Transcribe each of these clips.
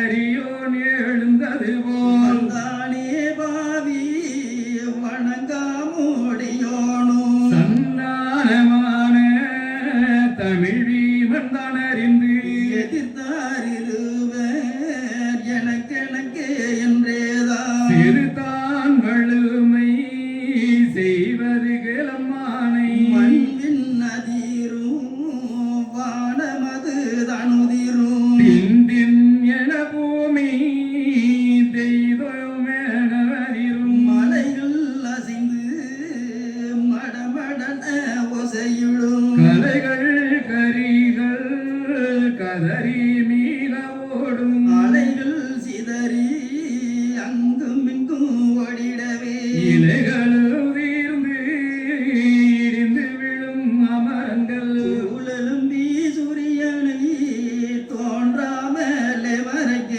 அரியோன் எழுந்தது போல். வந்தானே பாவி வணங்காமோடியோனும் சந்தானமான தமிழ் வீமன் தான் அறிந்து. எதிர்த்தாரிருவர் எனக்கெனக்கே என்றேதான். கதறி மீள ஓடும். அலைகள் சிதறி அங்கும் இங்கும் ஓடிடவே. இலைகள் வீர்ந்து இடிந்து விழும் அமரங்கள். சூழலும் சூரியனை தோன்றாமலே மறைக்க.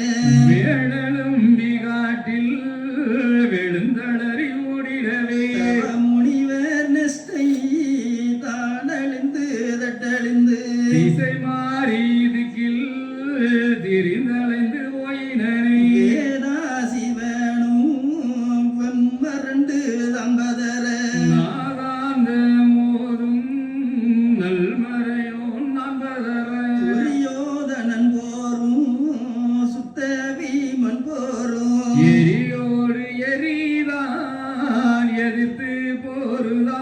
வேழலும் விகாட்டில் விழுந்தளறி ஓடிடவே. முனிவர் நெஸ்டை தானழிந்து தட்டழிந்து. திசை மாறி திரிந்தலைந்து போயினனே வேதாசிவனும் வெம்மரண்டு தம்பதர. நாகாந்த மோதும் நல்மறையோன் நம்பதர. துரியோதனன் போரும் சுத்த வீமன் போரும். எரியோடு எரிதான் எதிர்த்து போருதா.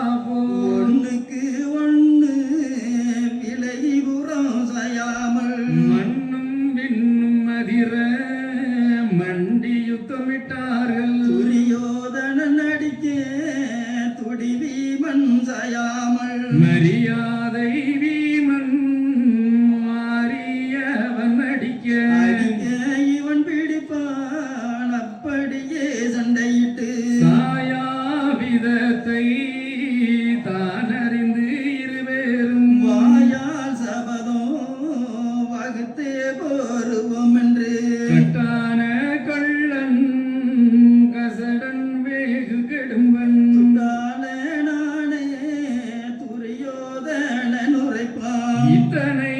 மரியாதை வீமன் மாறியவன் அடிக்க. அடிக்க இவன் பிடிப்பான் அப்படியே சண்டையிட்டு. சாயாவிதத்தை தான் அறிந்து இருவேறும். வாயால் சபதம் வகுத்தே போருவோம் என்று. கட்டான உரைப்பான்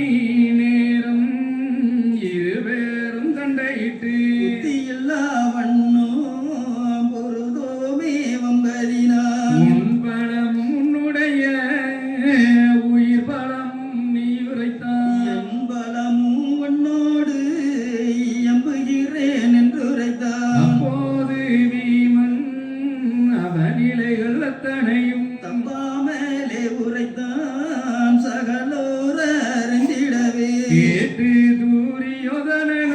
கேட்டு தூரியோதனும்